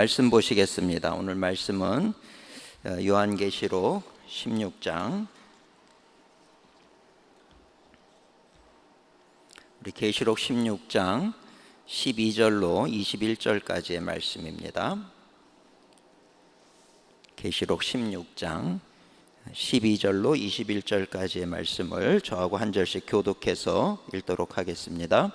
말씀 보시겠습니다. 오늘 말씀은 어, 요한계시록 16장 우리 계시록 16장 12절로 21절까지의 말씀입니다. 계시록 16장 12절로 21절까지의 말씀을 저하고 한 절씩 교독해서 읽도록 하겠습니다.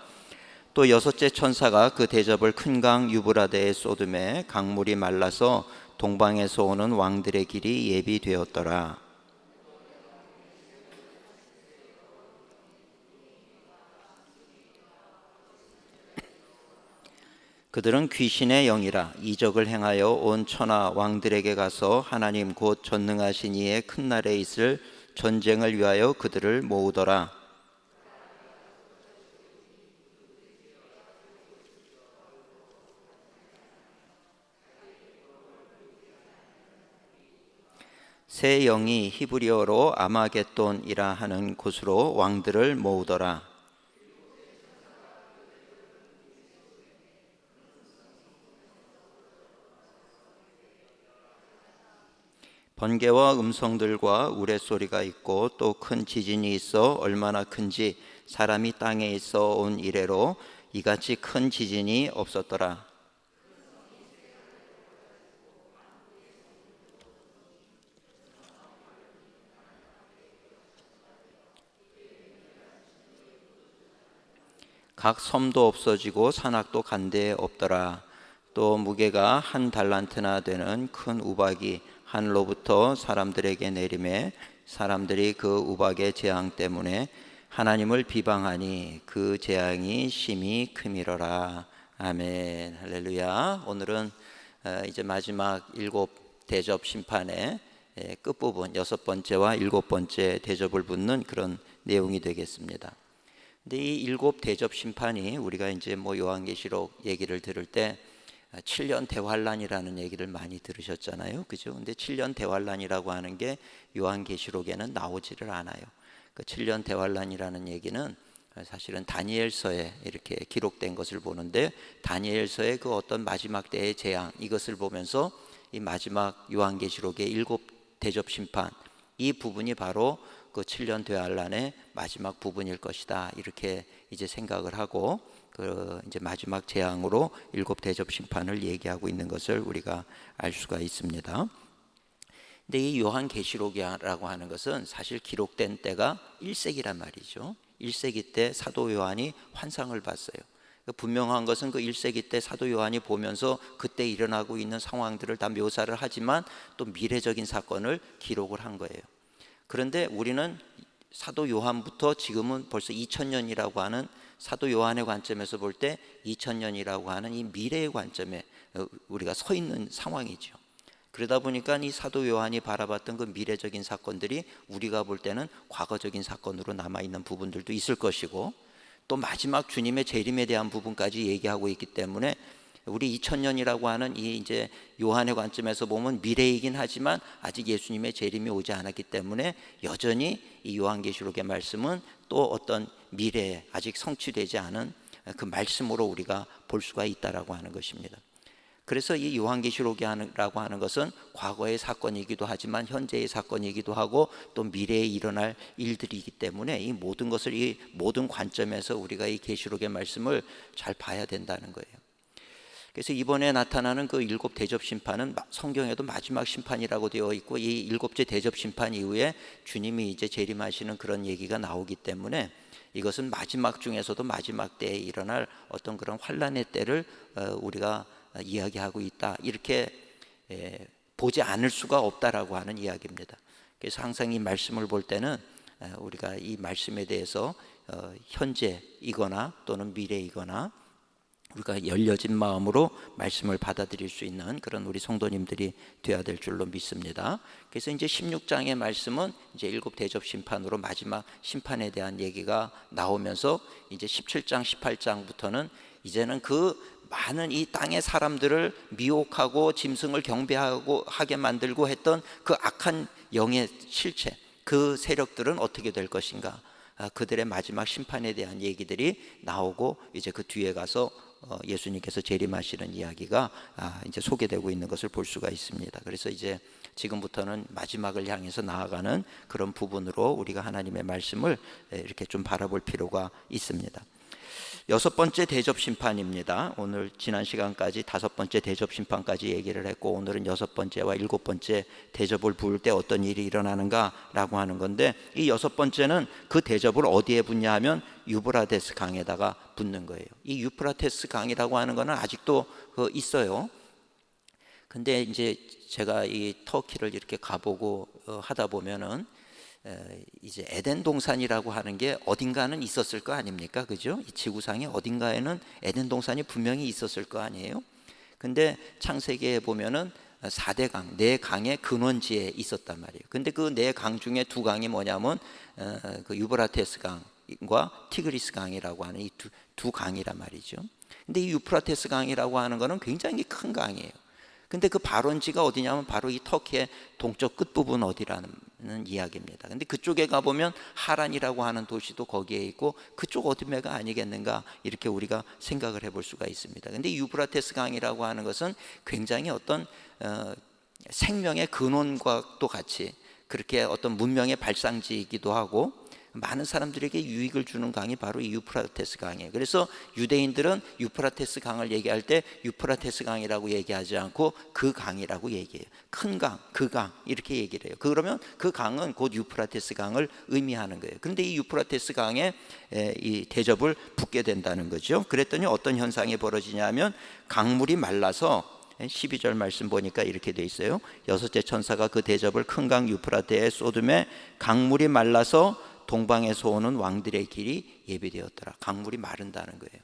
또 여섯째 천사가 그 대접을 큰 강 유브라데에 쏟음에 강물이 말라서 동방에서 오는 왕들의 길이 예비되었더라. 그들은 귀신의 영이라 이적을 행하여 온 천하 왕들에게 가서 하나님 곧 전능하신 이의 큰 날에 있을 전쟁을 위하여 그들을 모으더라. 새 영이 히브리어로 아마겟돈이라 하는 곳으로 왕들을 모으더라. 번개와 음성들과 우레소리가 있고 또 큰 지진이 있어 얼마나 큰지 사람이 땅에 있어 온 이래로 이같이 큰 지진이 없었더라. 각 섬도 없어지고 산악도 간데에 없더라. 또 무게가 한 달란트나 되는 큰 우박이 하늘로부터 사람들에게 내림에 사람들이 그 우박의 재앙 때문에 하나님을 비방하니 그 재앙이 심히 크미러라. 아멘. 할렐루야. 오늘은 어, 이제 마지막 일곱 대접 심판의 예, 끝부분 여섯 번째와 일곱 번째 대접을 붙는 그런 내용이 되겠습니다. 근데 이 일곱 대접 심판이 우리가 이제 뭐 요한계시록 얘기를 들을 때 7년 대환란이라는 얘기를 많이 들으셨잖아요. 그죠? 근데 7년 대환란이라고 하는 게 요한계시록에는 나오지를 않아요. 그 7년 대환란이라는 얘기는 사실은 다니엘서에 이렇게 기록된 것을 보는데 다니엘서의 그 어떤 마지막 때의 재앙 이것을 보면서 이 마지막 요한계시록의 일곱 대접 심판 이 부분이 바로 그 7년 대환란의 마지막 부분일 것이다. 이렇게 이제 생각을 하고 그 이제 마지막 재앙으로 일곱 대접 심판을 얘기하고 있는 것을 우리가 알 수가 있습니다. 근데 이 요한 계시록이라고 하는 것은 사실 기록된 때가 1세기란 말이죠. 1세기 때 사도 요한이 환상을 봤어요. 그 분명한 것은 그 1세기 때 사도 요한이 보면서 그때 일어나고 있는 상황들을 다 묘사를 하지만 또 미래적인 사건을 기록을 한 거예요. 그런데 우리는 사도 요한부터 지금은 벌써 2000년이라고 하는 사도 요한의 관점에서 볼 때 2000년이라고 하는 이 미래의 관점에 우리가 서 있는 상황이죠. 그러다 보니까 이 사도 요한이 바라봤던 그 미래적인 사건들이 우리가 볼 때는 과거적인 사건으로 남아 있는 부분들도 있을 것이고 또 마지막 주님의 재림에 대한 부분까지 얘기하고 있기 때문에 우리 2000년이라고 하는 이 이제 요한의 관점에서 보면 미래이긴 하지만 아직 예수님의 재림이 오지 않았기 때문에 여전히 이 요한계시록의 말씀은 또 어떤 미래에 아직 성취되지 않은 그 말씀으로 우리가 볼 수가 있다라고 하는 것입니다. 그래서 이 요한계시록이라고 하는 것은 과거의 사건이기도 하지만 현재의 사건이기도 하고 또 미래에 일어날 일들이기 때문에 이 모든 것을 이 모든 관점에서 우리가 이 계시록의 말씀을 잘 봐야 된다는 거예요. 그래서 이번에 나타나는 그 일곱 대접 심판은 성경에도 마지막 심판이라고 되어 있고 이 일곱째 대접 심판 이후에 주님이 이제 재림하시는 그런 얘기가 나오기 때문에 이것은 마지막 중에서도 마지막 때에 일어날 어떤 그런 환란의 때를 어, 우리가 이야기하고 있다 이렇게 보지 않을 수가 없다라고 하는 이야기입니다. 그래서 항상 이 말씀을 볼 때는 우리가 이 말씀에 대해서 어, 현재이거나 또는 미래이거나 우리가 열려진 마음으로 말씀을 받아들일 수 있는 그런 우리 성도님들이 되어야 될 줄로 믿습니다. 그래서 이제 16장의 말씀은 이제 일곱 대접 심판으로 마지막 심판에 대한 얘기가 나오면서 이제 17장, 18장부터는 이제는 그 많은 이 땅의 사람들을 미혹하고 짐승을 경배하고 하게 만들고 했던 그 악한 영의 실체, 그 세력들은 어떻게 될 것인가? 아, 그들의 마지막 심판에 대한 얘기들이 나오고 이제 그 뒤에 가서 어, 예수님께서 재림하시는 이야기가 아, 이제 소개되고 있는 것을 볼 수가 있습니다. 그래서 이제 지금부터는 마지막을 향해서 나아가는 그런 부분으로 우리가 하나님의 말씀을 에, 이렇게 좀 바라볼 필요가 있습니다. 여섯 번째 대접 심판입니다. 오늘 지난 시간까지 다섯 번째 대접 심판까지 얘기를 했고 오늘은 여섯 번째와 일곱 번째 대접을 부을 때 어떤 일이 일어나는가라고 하는 건데 이 여섯 번째는 그 대접을 어디에 붓냐 하면 유브라데스 강에다가 붓는 거예요. 이 유프라테스 강이라고 하는 거는 아직도 그 있어요. 근데 이제 제가 이 터키를 이렇게 가보고 어, 하다 보면은 에, 이제 에덴 동산이라고 하는 게 어딘가는 있었을 거 아닙니까? 그죠? 이 지구상에 어딘가에는 에덴 동산이 분명히 있었을 거 아니에요? 근데 창세기에 보면은 4대 강, 네 강의 근원지에 있었단 말이에요. 근데 그네강 중에 두 강이 뭐냐면 어, 그 유브라테스 강 과 티그리스 강이라고 하는 이두 두 강이란 말이죠. 근데 이 유프라테스 강이라고 하는 거는 굉장히 큰 강이에요. 근데 그 발원지가 어디냐면 바로 이 터키의 동쪽 끝부분 어디라는 이야기입니다. 근데 그쪽에 가보면 하란이라고 하는 도시도 거기에 있고 그쪽 어디매가 아니겠는가 이렇게 우리가 생각을 해볼 수가 있습니다. 근데 유브라테스 강이라고 하는 것은 굉장히 어떤 어, 생명의 근원과도 같이 그렇게 어떤 문명의 발상지이기도 하고 많은 사람들에게 유익을 주는 강이 바로 이 유프라테스 강이에요. 그래서 유대인들은 유프라테스 강을 얘기할 때 유프라테스 강이라고 얘기하지 않고 그 강이라고 얘기해요. 큰 강, 그 강 이렇게 얘기를 해요. 그러면 그 강은 곧 유프라테스 강을 의미하는 거예요. 그런데 이 유프라테스 강에 이 대접을 붓게 된다는 거죠. 그랬더니 어떤 현상이 벌어지냐면 강물이 말라서 12절 말씀 보니까 이렇게 돼 있어요. 여섯째 천사가 그 대접을 큰 강 유프라테에 쏟음에 강물이 말라서 동방에서 오는 왕들의 길이 예비되었더라. 강물이 마른다는 거예요.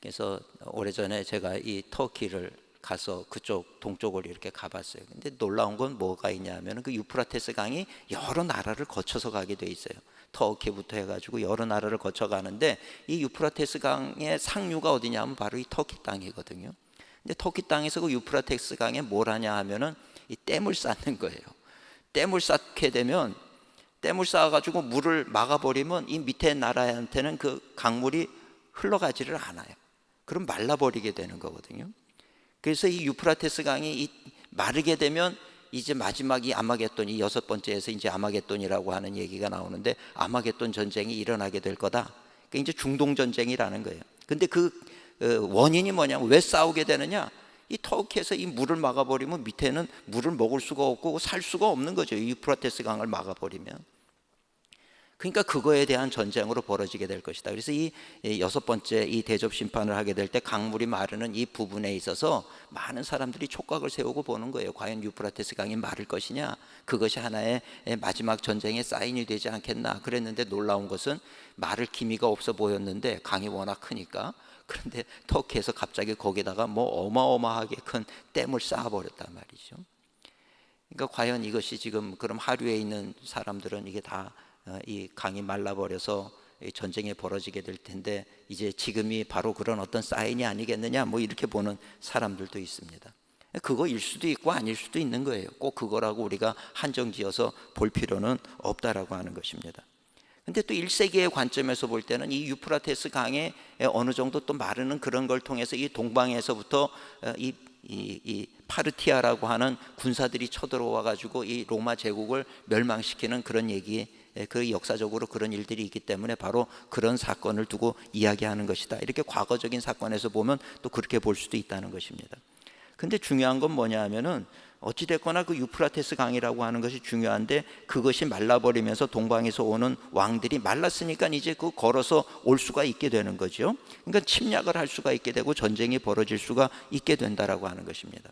그래서 오래전에 제가 이 터키를 가서 그쪽 동쪽을 이렇게 가봤어요. 근데 놀라운 건 뭐가 있냐면 그 유프라테스 강이 여러 나라를 거쳐서 가게 돼 있어요. 터키부터 해가지고 여러 나라를 거쳐 가는데 이 유프라테스 강의 상류가 어디냐면 바로 이 터키 땅이거든요. 근데 터키 땅에서 그 유프라테스 강에 뭘 하냐 하면은 이 댐을 쌓는 거예요. 댐을 쌓게 되면 댐을 쌓아가지고 물을 막아버리면 이 밑에 나라한테는 그 강물이 흘러가지를 않아요. 그럼 말라버리게 되는 거거든요. 그래서 이 유프라테스 강이 마르게 되면 이제 마지막이 아마겟돈 이 여섯 번째에서 이제 아마겟돈이라고 하는 얘기가 나오는데 아마겟돈 전쟁이 일어나게 될 거다. 그 이제 중동 전쟁이라는 거예요. 근데 그 어, 원인이 뭐냐면 왜 싸우게 되느냐? 이 터키에서 이 물을 막아버리면 밑에는 물을 먹을 수가 없고 살 수가 없는 거죠. 이 유프라테스 강을 막아버리면. 그러니까 그거에 대한 전쟁으로 벌어지게 될 것이다. 그래서 이 여섯 번째 이 대접 심판을 하게 될 때 강물이 마르는 이 부분에 있어서 많은 사람들이 촉각을 세우고 보는 거예요. 과연 유프라테스 강이 마를 것이냐? 그것이 하나의 마지막 전쟁의 사인이 되지 않겠나? 그랬는데 놀라운 것은 마를 기미가 없어 보였는데 강이 워낙 크니까 그런데 터키에서 갑자기 거기다가 뭐 어마어마하게 큰 댐을 쌓아버렸단 말이죠. 그러니까 과연 이것이 지금 그럼 하류에 있는 사람들은 이게 다 이 어, 강이 말라버려서 전쟁이 벌어지게 될 텐데 이제 지금이 바로 그런 어떤 사인이 아니겠느냐 뭐 이렇게 보는 사람들도 있습니다. 그거일 수도 있고 아닐 수도 있는 거예요. 꼭 그거라고 우리가 한정지어서 볼 필요는 없다라고 하는 것입니다. 근데 또 1세기의 관점에서 볼 때는 이 유프라테스 강에 어느 정도 또 마르는 그런 걸 통해서 이 동방에서부터 어, 이, 이, 이 파르티아라고 하는 군사들이 쳐들어와 가지고 이 로마 제국을 멸망시키는 그런 얘기 예, 그 역사적으로 그런 일들이 있기 때문에 바로 그런 사건을 두고 이야기하는 것이다. 이렇게 과거적인 사건에서 보면 또 그렇게 볼 수도 있다는 것입니다. 근데 중요한 건 뭐냐 하면은 어찌 됐거나 그 유프라테스 강이라고 하는 것이 중요한데 그것이 말라버리면서 동방에서 오는 왕들이 말랐으니까 이제 그 걸어서 올 수가 있게 되는 거죠. 그러니까 침략을 할 수가 있게 되고 전쟁이 벌어질 수가 있게 된다라고 하는 것입니다.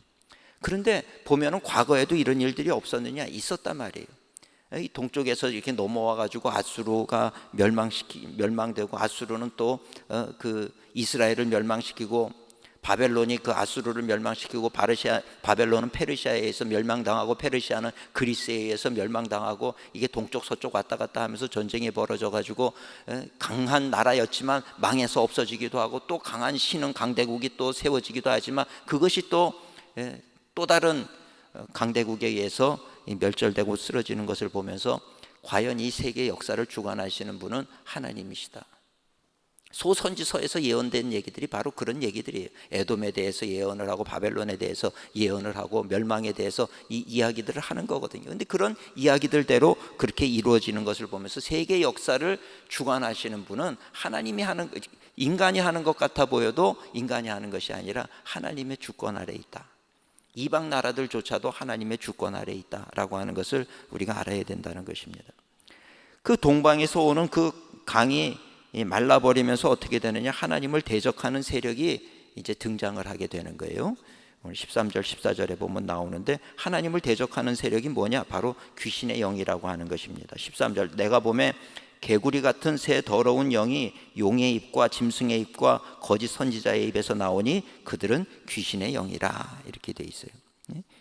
그런데 보면은 과거에도 이런 일들이 없었느냐 있었단 말이에요. 이 동쪽에서 이렇게 넘어와 가지고 아수르가 멸망시키 멸망되고 아수르는 또그 어, 이스라엘을 멸망시키고 바벨론이 그 아수르를 멸망시키고 바르시아 바벨론은 페르시아에 의해서 멸망당하고 페르시아는 그리스에 의해서 멸망당하고 이게 동쪽 서쪽 왔다 갔다 하면서 전쟁이 벌어져 가지고 강한 나라였지만 망해서 없어지기도 하고 또 강한 신은 강대국이 또 세워지기도 하지만 그것이 또또 다른 어, 강대국에 의해서 멸절되고 쓰러지는 것을 보면서 과연 이 세계 역사를 주관하시는 분은 하나님이시다. 소선지서에서 예언된 얘기들이 바로 그런 얘기들이에요. 에돔에 대해서 예언을 하고 바벨론에 대해서 예언을 하고 멸망에 대해서 이 이야기들을 하는 거거든요. 근데 그런 이야기들대로 그렇게 이루어지는 것을 보면서 세계 역사를 주관하시는 분은 하나님이 하는 인간이 하는 것 같아 보여도 인간이 하는 것이 아니라 하나님의 주권 아래 있다. 이방 나라들조차도 하나님의 주권 아래 있다라고 하는 것을 우리가 알아야 된다는 것입니다. 그 동방에서 오는 그 강이 이 말라버리면서 어떻게 되느냐 하나님을 대적하는 세력이 이제 등장을 하게 되는 거예요. 오늘 13절 14절에 보면 나오는데 하나님을 대적하는 세력이 뭐냐? 바로 귀신의 영이라고 하는 것입니다. 13절 내가 보면 개구리 같은 새 더러운 영이 용의 입과 짐승의 입과 거짓 선지자의 입에서 나오니 그들은 귀신의 영이라 이렇게 돼 있어요.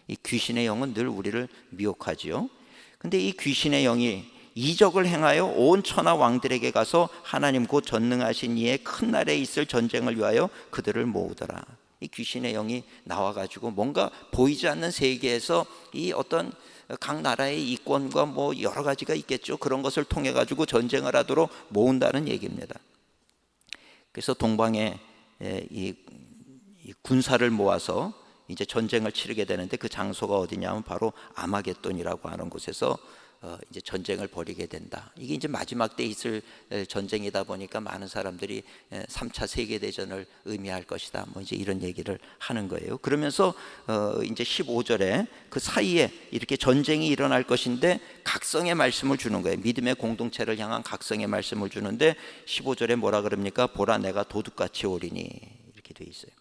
이 귀신의 영은 늘 우리를 미혹하지요. 근데 이 귀신의 영이 이적을 행하여 온 천하 왕들에게 가서 하나님 곧 전능하신 이의 큰 날에 있을 전쟁을 위하여 그들을 모으더라. 이 귀신의 영이 나와 가지고 뭔가 보이지 않는 세계에서 이 어떤 각 나라의 이권과 뭐 여러 가지가 있겠죠. 그런 것을 통해 가지고 전쟁을 하도록 모은다는 얘기입니다. 그래서 동방에 이, 이 군사를 모아서 이제 전쟁을 치르게 되는데 그 장소가 어디냐면 바로 아마겟돈이라고 하는 곳에서 어, 이제 전쟁을 벌이게 된다. 이게 이제 마지막 때 있을 에, 전쟁이다 보니까 많은 사람들이 에, 3차 세계 대전을 의미할 것이다. 뭐 이제 이런 얘기를 하는 거예요. 그러면서 어, 이제 15절에 그 사이에 이렇게 전쟁이 일어날 것인데 각성의 말씀을 주는 거예요. 믿음의 공동체를 향한 각성의 말씀을 주는데 15절에 뭐라 그럽니까? 보라 내가 도둑같이 오리니 이렇게 돼 있어요.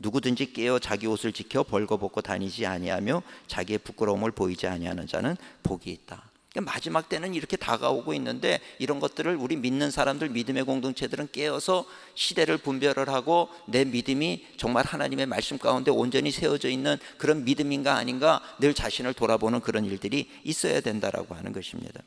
누구든지 깨어 자기 옷을 지켜 벌거벗고 다니지 아니하며 자기의 부끄러움을 보이지 아니하는 자는 복이 있다. 그러니까 마지막 때는 이렇게 다가오고 있는데 이런 것들을 우리 믿는 사람들 믿음의 공동체들은 깨어서 시대를 분별을 하고 내 믿음이 정말 하나님의 말씀 가운데 온전히 세워져 있는 그런 믿음인가 아닌가 늘 자신을 돌아보는 그런 일들이 있어야 된다라고 하는 것입니다.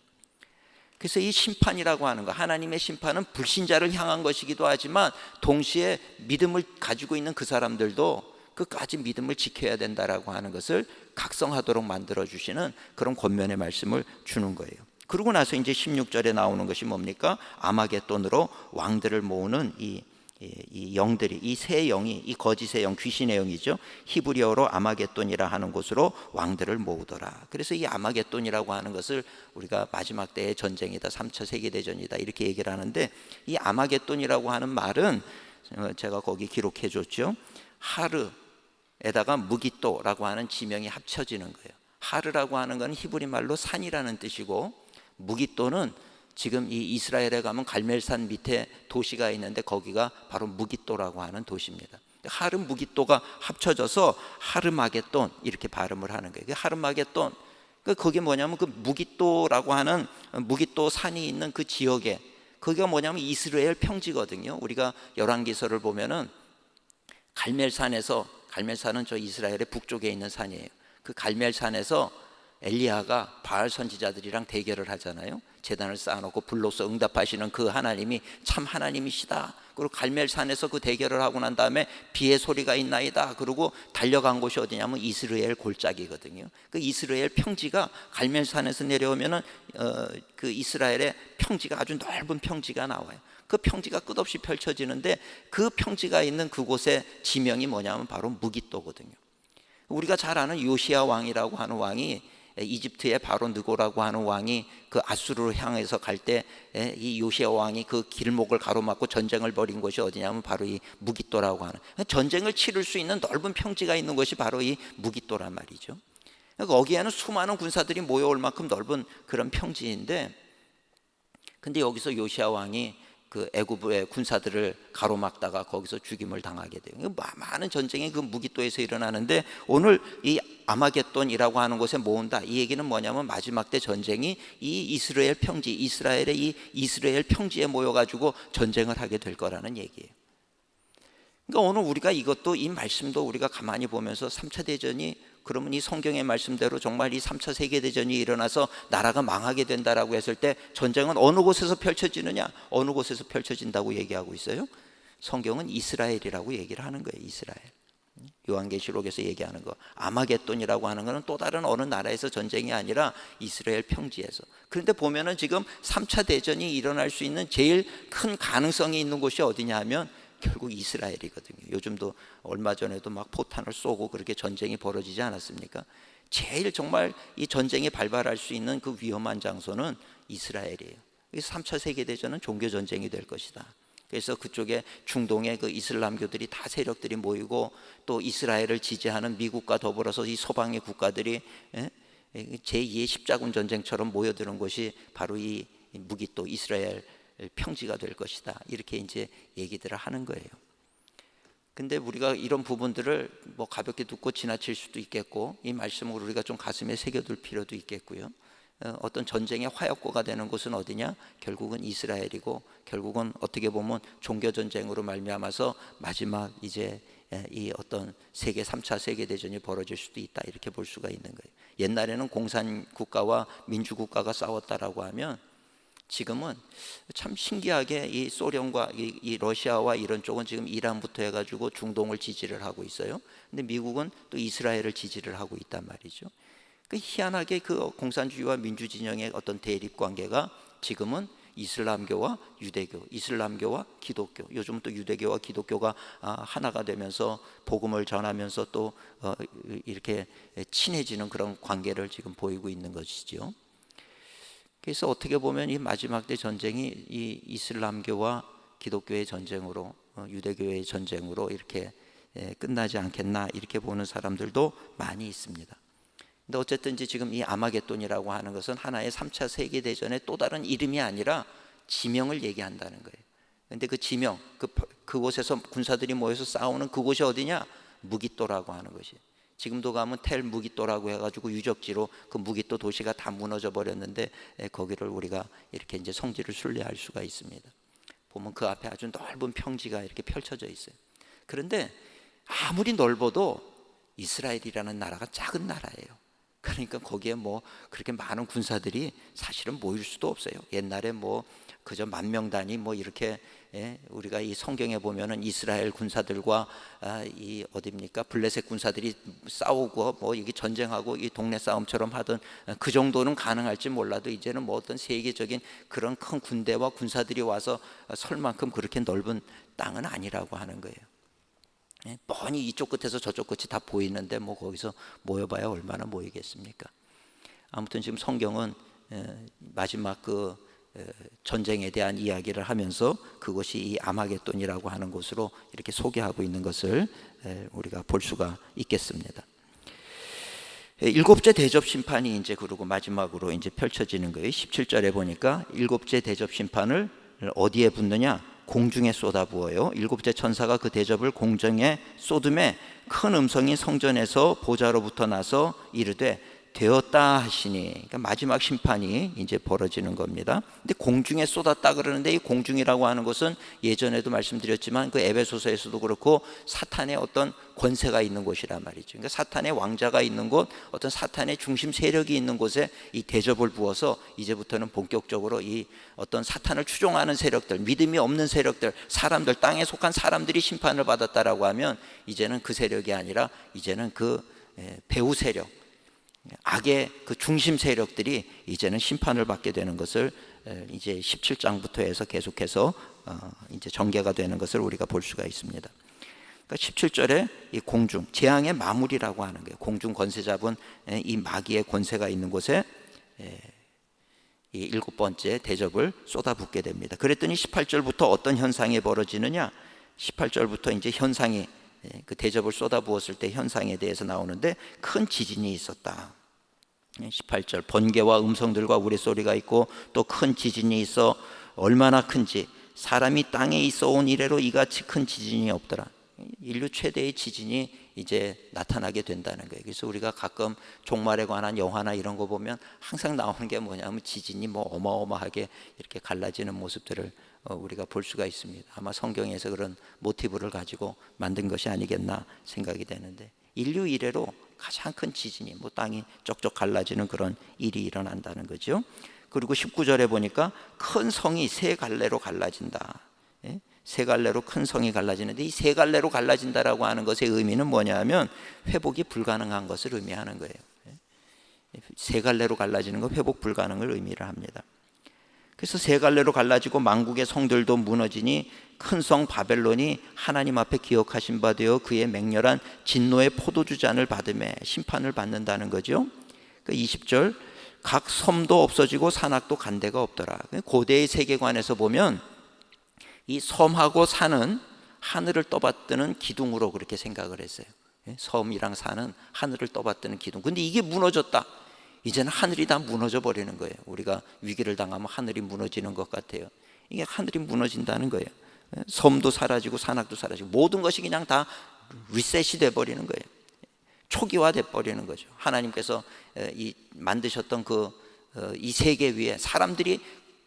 그래서 이 심판이라고 하는 거 하나님의 심판은 불신자를 향한 것이기도 하지만 동시에 믿음을 가지고 있는 그 사람들도 끝까지 믿음을 지켜야 된다라고 하는 것을 각성하도록 만들어 주시는 그런 권면의 말씀을 주는 거예요. 그러고 나서 이제 16절에 나오는 것이 뭡니까? 아마겟돈으로 왕들을 모으는 이, 이, 이 영들이 이 세 영이 이 거짓의 영 귀신의 영이죠. 히브리어로 아마겟돈이라 하는 곳으로 왕들을 모으더라. 그래서 이 아마겟돈이라고 하는 것을 우리가 마지막 때의 전쟁이다. 3차 세계 대전이다. 이렇게 얘기를 하는데 이 아마겟돈이라고 하는 말은 어, 제가 거기 기록해 줬죠. 하르 에다가 무기또라고 하는 지명이 합쳐지는 거예요. 하르라고 하는 건 히브리 말로 산이라는 뜻이고 무기또는 지금 이 이스라엘에 가면 갈멜산 밑에 도시가 있는데 거기가 바로 무기또라고 하는 도시입니다. 하르 무기또가 합쳐져서 하르마겟돈 이렇게 발음을 하는 거예요. 하르마겟돈 그 그게 뭐냐면 그 무기또라고 하는 무기또 산이 있는 그 지역에 그게 뭐냐면 이스라엘 평지거든요. 우리가 열왕기서를 보면은 갈멜산에서 갈멜산은 저 이스라엘의 북쪽에 있는 산이에요. 그 갈멜산에서 엘리야가 바알 선지자들이랑 대결을 하잖아요. 재단을 쌓아놓고 불로서 응답하시는 그 하나님이 참 하나님이시다. 그리고 갈멜산에서 그 대결을 하고 난 다음에 비의 소리가 있나이다. 그리고 달려간 곳이 어디냐면 이스라엘 골짜기거든요. 그 이스라엘 평지가 갈멜산에서 내려오면은 어, 그 이스라엘의 평지가 아주 넓은 평지가 나와요. 그 평지가 끝없이 펼쳐지는데 그 평지가 있는 그곳의 지명이 뭐냐면 바로 무기또거든요. 우리가 잘 아는 요시아 왕이라고 하는 왕이 이집트의 바로 느고라고 하는 왕이 그 아수르로 향해서 갈 때 이 요시아 왕이 그 길목을 가로막고 전쟁을 벌인 곳이 어디냐면 바로 이 무기또라고 하는 전쟁을 치를 수 있는 넓은 평지가 있는 것이 바로 이 무기또란 말이죠. 그러니까 거기에는 수많은 군사들이 모여올 만큼 넓은 그런 평지인데 근데 여기서 요시아 왕이 그 애굽의 군사들을 가로막다가 거기서 죽임을 당하게 돼요. 많은 전쟁이 그 무기또에서 일어나는데 오늘 이 아마겟돈이라고 하는 곳에 모은다. 이 얘기는 뭐냐면 마지막 때 전쟁이 이 이스라엘 평지, 이스라엘의 이 이스라엘 평지에 모여가지고 전쟁을 하게 될 거라는 얘기예요. 그러니까 오늘 우리가 이것도 이 말씀도 우리가 가만히 보면서 3차 대전이 그러면 이 성경의 말씀대로 정말 이 3차 세계대전이 일어나서 나라가 망하게 된다라고 했을 때 전쟁은 어느 곳에서 펼쳐지느냐? 어느 곳에서 펼쳐진다고 얘기하고 있어요? 성경은 이스라엘이라고 얘기를 하는 거예요. 이스라엘. 요한계시록에서 얘기하는 거. 아마겟돈이라고 하는 거는 또 다른 어느 나라에서 전쟁이 아니라 이스라엘 평지에서. 그런데 보면은 지금 3차 대전이 일어날 수 있는 제일 큰 가능성이 있는 곳이 어디냐 하면 결국 이스라엘이거든요. 요즘도 얼마 전에도 막 포탄을 쏘고 그렇게 전쟁이 벌어지지 않았습니까? 제일 정말 이 전쟁이 발발할 수 있는 그 위험한 장소는 이스라엘이에요. 3차 세계 대전은 종교 전쟁이 될 것이다. 그래서 그쪽에 중동의 그 이슬람교들이 다 세력들이 모이고 또 이스라엘을 지지하는 미국과 더불어서 이 서방의 국가들이 예? 제2의 십자군 전쟁처럼 모여드는 것이 바로 이 무기 또 이스라엘 평지가 될 것이다. 이렇게 이제 얘기들을 하는 거예요. 근데 우리가 이런 부분들을 뭐 가볍게 듣고 지나칠 수도 있겠고 이 말씀을 우리가 좀 가슴에 새겨둘 필요도 있겠고요. 어, 어떤 전쟁의 화약고가 되는 곳은 어디냐? 결국은 이스라엘이고 결국은 어떻게 보면 종교 전쟁으로 말미암아서 마지막 이제 예, 이 어떤 세계 3차 세계 대전이 벌어질 수도 있다 이렇게 볼 수가 있는 거예요. 옛날에는 공산 국가와 민주 국가가 싸웠다라고 하면 지금은 참 신기하게 이 소련과 이, 이 러시아와 이런 쪽은 지금 이란부터 해가지고 중동을 지지를 하고 있어요. 근데 미국은 또 이스라엘을 지지를 하고 있단 말이죠. 그 희한하게 그 공산주의와 민주 진영의 어떤 대립 관계가 지금은 이슬람교와 유대교, 이슬람교와 기독교. 요즘 또 유대교와 기독교가 아, 하나가 되면서 복음을 전하면서 또 어, 이렇게 친해지는 그런 관계를 지금 보이고 있는 것이지요. 그래서 어떻게 보면 이 마지막 때 전쟁이 이 이슬람교와 기독교의 전쟁으로 어, 유대교의 전쟁으로 이렇게 예, 끝나지 않겠나 이렇게 보는 사람들도 많이 있습니다. 근데 어쨌든 지금 이 아마겟돈이라고 하는 것은 하나의 3차 세계 대전의 또 다른 이름이 아니라 지명을 얘기한다는 거예요. 근데 그 지명, 그 그곳에서 군사들이 모여서 싸우는 그곳이 어디냐? 무기또라고 하는 것이. 지금도 가면 텔 무기또라고 해가지고 유적지로 그 무기또 도시가 다 무너져 버렸는데 예, 거기를 우리가 이렇게 이제 성지를 순례할 수가 있습니다. 보면 그 앞에 아주 넓은 평지가 이렇게 펼쳐져 있어요. 그런데 아무리 넓어도 이스라엘이라는 나라가 작은 나라예요. 그러니까 거기에 뭐 그렇게 많은 군사들이 사실은 모일 수도 없어요. 옛날에 뭐 그저 만 명단이 뭐 이렇게 예, 우리가 이 성경에 보면은 이스라엘 군사들과 아, 이 어디입니까 블레셋 군사들이 싸우고 뭐 이게 전쟁하고 이 동네 싸움처럼 하던 그 정도는 가능할지 몰라도 이제는 뭐 어떤 세계적인 그런 큰 군대와 군사들이 와서 설 만큼 그렇게 넓은 땅은 아니라고 하는 거예요. 예, 뻔히 이쪽 끝에서 저쪽 끝이 다 보이는데 뭐 거기서 모여봐야 얼마나 모이겠습니까? 아무튼 지금 성경은 예, 마지막 그 전쟁에 대한 이야기를 하면서 그것이 이 아마겟돈이라고 하는 곳으로 이렇게 소개하고 있는 것을 우리가 볼 수가 있겠습니다. 일곱째 대접 심판이 이제 그리고 마지막으로 이제 펼쳐지는 거예요. 17절에 보니까 일곱째 대접 심판을 어디에 붓느냐? 공중에 쏟아부어요. 일곱째 천사가 그 대접을 공중에 쏟음에 큰 음성이 성전에서 보좌로부터 나서 이르되 되었다 하시니 그러니까 마지막 심판이 이제 벌어지는 겁니다. 근데 공중에 쏟았다 그러는데 이 공중이라고 하는 것은 예전에도 말씀드렸지만 그 에베소서에서도 그렇고 사탄의 어떤 권세가 있는 곳이란 말이죠. 그러니까 사탄의 왕자가 있는 곳, 어떤 사탄의 중심 세력이 있는 곳에 이 대접을 부어서 이제부터는 본격적으로 이 어떤 사탄을 추종하는 세력들, 믿음이 없는 세력들, 사람들, 땅에 속한 사람들이 심판을 받았다라고 하면 이제는 그 세력이 아니라 이제는 그 배후 세력, 악의 그 중심 세력들이 이제는 심판을 받게 되는 것을 이제 17장부터 해서 계속해서 어, 이제 전개가 되는 것을 우리가 볼 수가 있습니다. 그러니까 17절에 이 공중 재앙의 마무리라고 하는 거예요. 공중 권세 잡은 이 마귀의 권세가 있는 곳에 이 일곱 번째 대접을 쏟아붓게 됩니다. 그랬더니 18절부터 어떤 현상이 벌어지느냐? 18절부터 이제 현상이 예, 그 대접을 쏟아부었을 때 현상에 대해서 나오는데 큰 지진이 있었다. 18절 예, 번개와 음성들과 우레소리가 있고 또 큰 지진이 있어 얼마나 큰지 사람이 땅에 있어 온 이래로 이같이 큰 지진이 없더라. 인류 최대의 지진이 이제 나타나게 된다는 거예요. 그래서 우리가 가끔 종말에 관한 영화나 이런 거 보면 항상 나오는 게 뭐냐면 지진이 뭐 어마어마하게 이렇게 갈라지는 모습들을 어, 우리가 볼 수가 있습니다. 아마 성경에서 그런 모티브를 가지고 만든 것이 아니겠나 생각이 되는데 인류 이래로 가장 큰 지진이 뭐 땅이 쩍쩍 갈라지는 그런 일이 일어난다는 거죠. 그리고 19절에 보니까 큰 성이 세 갈래로 갈라진다. 예? 세 갈래로 큰 성이 갈라지는데 이 세 갈래로 갈라진다라고 하는 것의 의미는 뭐냐하면 회복이 불가능한 것을 의미하는 거예요. 세 갈래로 갈라지는 건 회복 불가능을 의미를 합니다. 그래서 세 갈래로 갈라지고 만국의 성들도 무너지니 큰 성 바벨론이 하나님 앞에 기억하신 바 되어 그의 맹렬한 진노의 포도주 잔을 받음에 심판을 받는다는 거죠. 그 20절 각 섬도 없어지고 산악도 간데가 없더라. 고대의 세계관에서 보면 이 섬하고 산은 하늘을 떠받드는 기둥으로 그렇게 생각을 했어요. 예? 섬이랑 산은 하늘을 떠받드는 기둥. 근데 이게 무너졌다. 이제는 하늘이 다 무너져 버리는 거예요. 우리가 위기를 당하면 하늘이 무너지는 것 같아요. 이게 하늘이 무너진다는 거예요. 예? 섬도 사라지고 산악도 사라지고 모든 것이 그냥 다 리셋이 돼 버리는 거예요. 초기화돼 버리는 거죠. 하나님께서 이 만드셨던 그 이 세계 위에 사람들이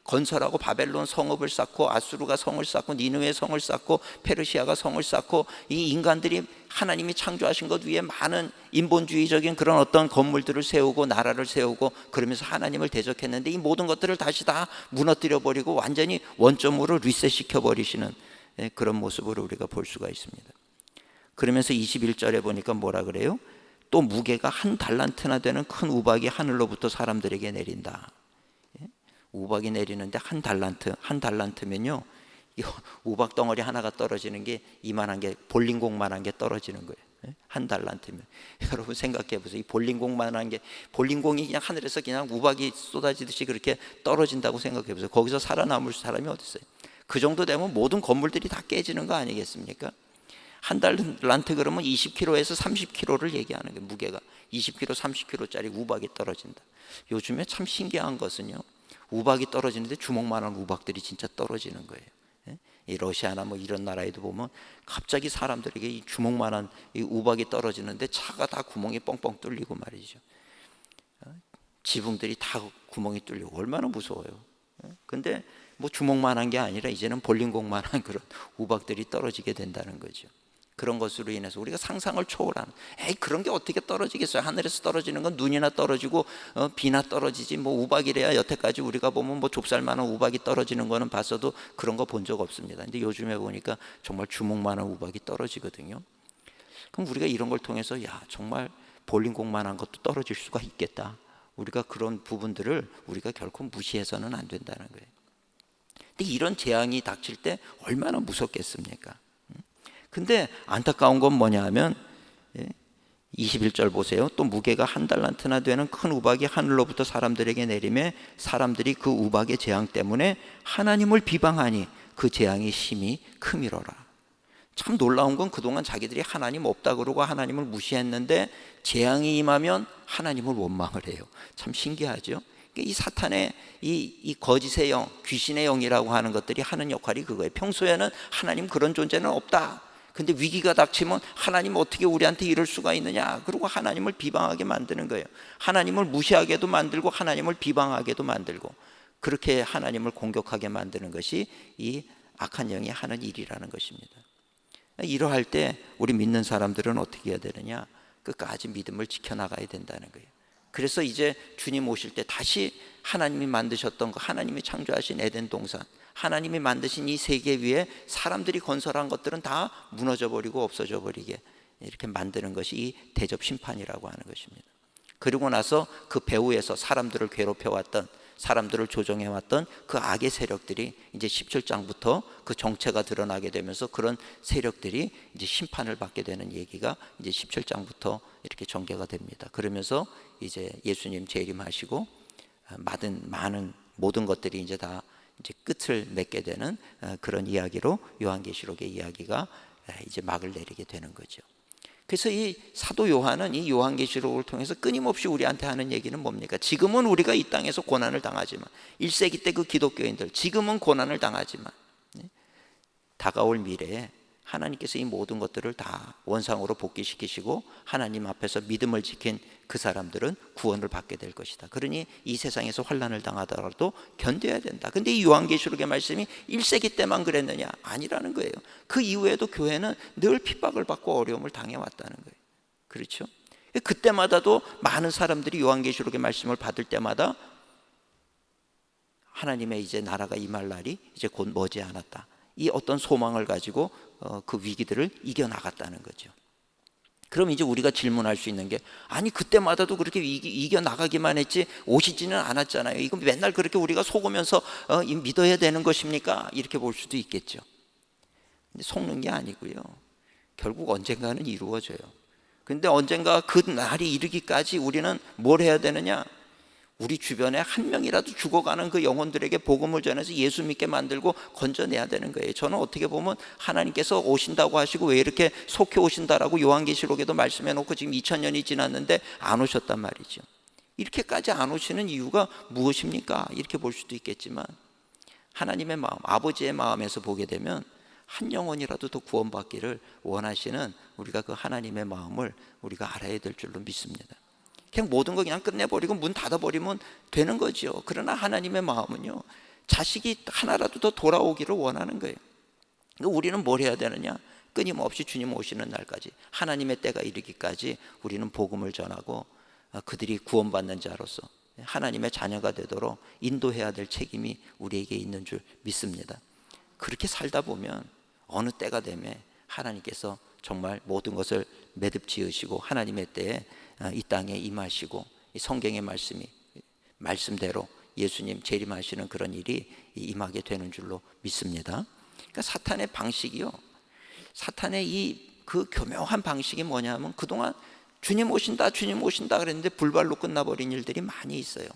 건설하고 바벨론 성읍을 쌓고 아수르가 성을 쌓고 니느웨 성을 쌓고 페르시아가 성을 쌓고 이 인간들이 하나님이 창조하신 것 위에 많은 인본주의적인 그런 어떤 건물들을 세우고 나라를 세우고 그러면서 하나님을 대적했는데 이 모든 것들을 다시 다 무너뜨려 버리고 완전히 원점으로 리셋시켜 버리시는 예, 그런 모습을 우리가 볼 수가 있습니다. 그러면서 21절에 보니까 뭐라 그래요? 또 무게가 한 달란트나 되는 큰 우박이 하늘로부터 사람들에게 내린다. 예? 우박이 내리는데 한 달란트, 한 달란트면요. 이 우박 덩어리 하나가 떨어지는 게 이만한 게 볼링공만한 게 떨어지는 거예요. 예? 한 달란트면 여러분 생각해 보세요. 이 볼링공만한 게 볼링공이 그냥 하늘에서 그냥 우박이 쏟아지듯이 그렇게 떨어진다고 생각해 보세요. 거기서 살아남을 사람이 어디 있어요? 그 정도 되면 모든 건물들이 다 깨지는 거 아니겠습니까? 한 달란트 그러면 20kg에서 30kg를 얘기하는 게 무게가 20kg, 30kg짜리 우박이 떨어진다. 요즘에 참 신기한 것은요. 우박이 떨어지는데 주먹만한 우박들이 진짜 떨어지는 거예요. 예? 이 러시아나 뭐 이런 나라에도 보면 갑자기 사람들에게 이 주먹만한 이 우박이 떨어지는데 차가 다 구멍이 뻥뻥 뚫리고 말이죠. 어? 지붕들이 다 구멍이 뚫리고 얼마나 무서워요. 예? 근데 뭐 주먹만한 게 아니라 이제는 볼링공만한 그런 우박들이 떨어지게 된다는 거죠. 그런 것으로 인해서 우리가 상상을 초월하는 에이 그런 게 어떻게 떨어지겠어요? 하늘에서 떨어지는 건 눈이나 떨어지고 어, 비나 떨어지지 뭐 우박이래야 여태까지 우리가 보면 뭐 좁쌀만한 우박이 떨어지는 거는 봤어도 그런 거 본 적 없습니다. 근데 요즘에 보니까 정말 주먹만한 우박이 떨어지거든요. 그럼 우리가 이런 걸 통해서 야 정말 볼링공만한 것도 떨어질 수가 있겠다. 우리가 그런 부분들을 우리가 결코 무시해서는 안 된다는 거예요. 근데 이런 재앙이 닥칠 때 얼마나 무섭겠습니까 근데 안타까운 건 뭐냐 하면 21절 보세요. 또 무게가 한 달란트나 되는 큰 우박이 하늘로부터 사람들에게 내림에 사람들이 그 우박의 재앙 때문에 하나님을 비방하니 그 재앙이 심히 크미로라. 참 놀라운 건 그동안 자기들이 하나님 없다 그러고 하나님을 무시했는데 재앙이 임하면 하나님을 원망을 해요. 참 신기하죠. 이 사탄의 이, 이 거짓의 영, 귀신의 영이라고 하는 것들이 하는 역할이 그거예요. 평소에는 하나님 그런 존재는 없다. 근데 위기가 닥치면 하나님 어떻게 우리한테 이럴 수가 있느냐? 그리고 하나님을 비방하게 만드는 거예요. 하나님을 무시하게도 만들고 하나님을 비방하게도 만들고 그렇게 하나님을 공격하게 만드는 것이 이 악한 영이 하는 일이라는 것입니다. 이러할 때 우리 믿는 사람들은 어떻게 해야 되느냐? 끝까지 믿음을 지켜나가야 된다는 거예요. 그래서 이제 주님 오실 때 다시 하나님이 만드셨던 거, 하나님이 창조하신 에덴 동산, 하나님이 만드신 이 세계 위에 사람들이 건설한 것들은 다 무너져 버리고 없어져 버리게 이렇게 만드는 것이 이 대접 심판이라고 하는 것입니다. 그리고 나서 그 배후에서 사람들을 괴롭혀 왔던 사람들을 조종해 왔던 그 악의 세력들이 이제 17장부터 그 정체가 드러나게 되면서 그런 세력들이 이제 심판을 받게 되는 얘기가 이제 17장부터 이렇게 전개가 됩니다. 그러면서 이제 예수님 재림하시고 많은 많은 모든 것들이 이제 다 이제 끝을 맺게 되는 어, 그런 이야기로 요한계시록의 이야기가 이제 막을 내리게 되는 거죠. 그래서 이 사도 요한은 이 요한계시록을 통해서 끊임없이 우리한테 하는 얘기는 뭡니까? 지금은 우리가 이 땅에서 고난을 당하지만 1세기 때 그 기독교인들 지금은 고난을 당하지만 다가올 미래에 하나님께서 이 모든 것들을 다 원상으로 복귀시키시고 하나님 앞에서 믿음을 지킨 그 사람들은 구원을 받게 될 것이다. 그러니 이 세상에서 환란을 당하더라도 견뎌야 된다. 근데 이 요한계시록의 말씀이 1세기 때만 그랬느냐? 아니라는 거예요. 그 이후에도 교회는 늘 핍박을 받고 어려움을 당해 왔다는 거예요. 그렇죠? 그때마다도 많은 사람들이 요한계시록의 말씀을 받을 때마다 하나님의 이제 나라가 임할 날이 이제 곧 머지 않았다. 이 어떤 소망을 가지고 어, 그 위기들을 이겨 나갔다는 거죠. 그럼 이제 우리가 질문할 수 있는 게 아니 그때마다도 그렇게 이겨 나가기만 했지 오시지는 않았잖아요. 이거 맨날 그렇게 우리가 속으면서 어, 이 믿어야 되는 것입니까? 이렇게 볼 수도 있겠죠. 속는 게 아니고요. 결국 언젠가는 이루어져요. 근데 언젠가 그 날이 이르기까지 우리는 뭘 해야 되느냐? 우리 주변에 한 명이라도 죽어가는 그 영혼들에게 복음을 전해서 예수 믿게 만들고 건져내야 되는 거예요. 저는 어떻게 보면 하나님께서 오신다고 하시고 왜 이렇게 속해 오신다라고 요한계시록에도 말씀해 놓고 지금 2000년이 지났는데 안 오셨단 말이죠. 이렇게까지 안 오시는 이유가 무엇입니까? 이렇게 볼 수도 있겠지만 하나님의 마음, 아버지의 마음에서 보게 되면 한 영혼이라도 더 구원받기를 원하시는 우리가 그 하나님의 마음을 우리가 알아야 될 줄로 믿습니다. 그냥 모든 거 그냥 끝내버리고 문 닫아버리면 되는 거죠. 그러나 하나님의 마음은요, 자식이 하나라도 더 돌아오기를 원하는 거예요. 그러니까 우리는 뭘 해야 되느냐? 끊임없이 주님 오시는 날까지 하나님의 때가 이르기까지 우리는 복음을 전하고 어, 그들이 구원받는 자로서 하나님의 자녀가 되도록 인도해야 될 책임이 우리에게 있는 줄 믿습니다. 그렇게 살다 보면 어느 때가 되면 하나님께서 정말 모든 것을 매듭 지으시고 하나님의 때에 어, 이 땅에 임하시고 이 성경의 말씀이 말씀대로 예수님 재림하시는 그런 일이 임하게 되는 줄로 믿습니다. 그러니까 사탄의 방식이요. 사탄의 이 그 교묘한 방식이 뭐냐면 그동안 주님 오신다, 주님 오신다 그랬는데 불발로 끝나버린 일들이 많이 있어요.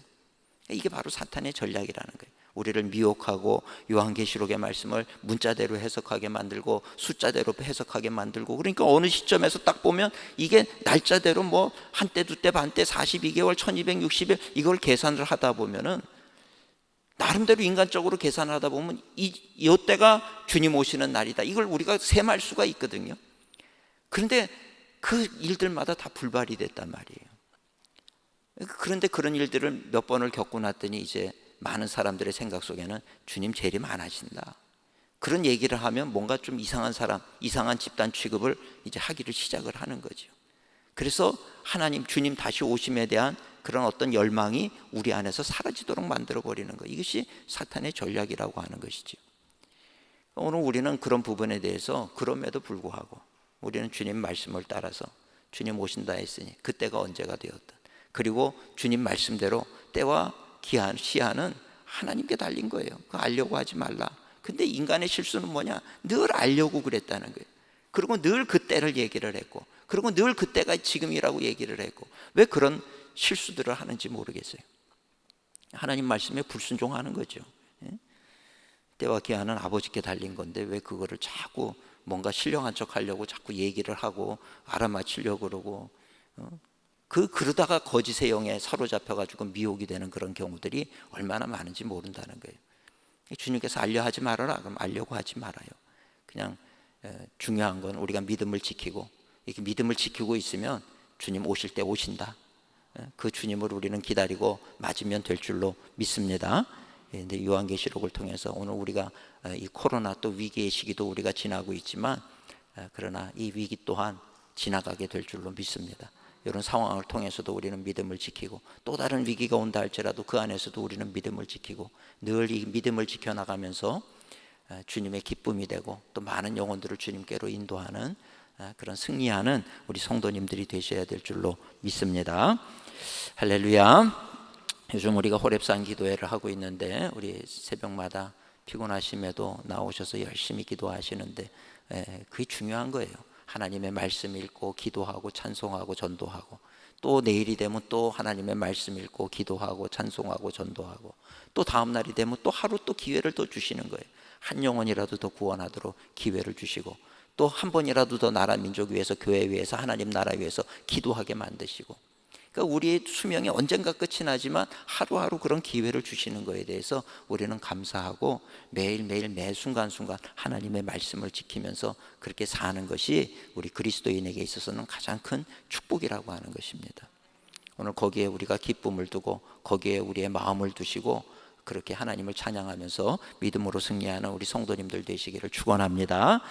이게 바로 사탄의 전략이라는 거예요. 우리를 미혹하고 요한계시록의 말씀을 문자대로 해석하게 만들고 숫자대로 해석하게 만들고 그러니까 어느 시점에서 딱 보면 이게 날짜대로 뭐 한때 두때 반때 42개월 1260일 이걸 계산을 하다 보면은 나름대로 인간적으로 계산을 하다 보면 이 이때가 주님 오시는 날이다. 이걸 우리가 셈할 수가 있거든요. 그런데 그 일들마다 다 불발이 됐단 말이에요. 그런데 그런 일들을 몇 번을 겪고 났더니 이제 많은 사람들의 생각 속에는 주님 재림 안 하신다. 그런 얘기를 하면 뭔가 좀 이상한 사람, 이상한 집단 취급을 이제 하기를 시작을 하는 거죠. 그래서 하나님, 주님 다시 오심에 대한 그런 어떤 열망이 우리 안에서 사라지도록 만들어 버리는 거. 이것이 사탄의 전략이라고 하는 것이죠. 오늘 우리는 그런 부분에 대해서 그럼에도 불구하고 우리는 주님 말씀을 따라서 주님 오신다 했으니 그때가 언제가 되었든 그리고 주님 말씀대로 때와 기한 시한은 하나님께 달린 거예요. 그 알려고 하지 말라. 근데 인간의 실수는 뭐냐? 늘 알려고 그랬다는 거예요. 그리고 늘 그때를 얘기를 했고, 그리고 늘 그때가 지금이라고 얘기를 했고, 왜 그런 실수들을 하는지 모르겠어요. 하나님 말씀에 불순종하는 거죠. 예? 때와 기한은 아버지께 달린 건데 왜 그거를 자꾸 뭔가 신령한 척 하려고 자꾸 얘기를 하고 알아맞히려고 그러고 어? 그 그러다가 거짓의 영에 사로잡혀 가지고 미혹이 되는 그런 경우들이 얼마나 많은지 모른다는 거예요. 주님께서 알려 하지 말아라. 그럼 알려고 하지 말아요. 그냥 중요한 건 우리가 믿음을 지키고 이렇게 믿음을 지키고 있으면 주님 오실 때 오신다. 그 주님을 우리는 기다리고 맞으면 될 줄로 믿습니다. 근데 요한계시록을 통해서 오늘 우리가 이 코로나 또 위기의 시기도 우리가 지나고 있지만 그러나 이 위기 또한 지나가게 될 줄로 믿습니다. 이런 상황을 통해서도 우리는 믿음을 지키고 또 다른 위기가 온다 할지라도 그 안에서도 우리는 믿음을 지키고 늘 이 믿음을 지켜나가면서 주님의 기쁨이 되고 또 많은 영혼들을 주님께로 인도하는 그런 승리하는 우리 성도님들이 되셔야 될 줄로 믿습니다. 할렐루야. 요즘 우리가 호랩산 기도회를 하고 있는데 우리 새벽마다 피곤하심에도 나오셔서 열심히 기도하시는데 그게 중요한 거예요. 하나님의 말씀 읽고 기도하고 찬송하고 전도하고 또 내일이 되면 또 하나님의 말씀 읽고 기도하고 찬송하고 전도하고 또 다음 날이 되면 또 하루 또 기회를 더 주시는 거예요. 한 영혼이라도 더 구원하도록 기회를 주시고 또 한 번이라도 더 나라 민족 위해서 교회 위해서 하나님 나라 위해서 기도하게 만드시고 그러니까 우리의 수명이 언젠가 끝이 나지만 하루하루 그런 기회를 주시는 것에 대해서 우리는 감사하고 매일매일 매 순간순간 하나님의 말씀을 지키면서 그렇게 사는 것이 우리 그리스도인에게 있어서는 가장 큰 축복이라고 하는 것입니다. 오늘 거기에 우리가 기쁨을 두고 거기에 우리의 마음을 두시고 그렇게 하나님을 찬양하면서 믿음으로 승리하는 우리 성도님들 되시기를 축원합니다.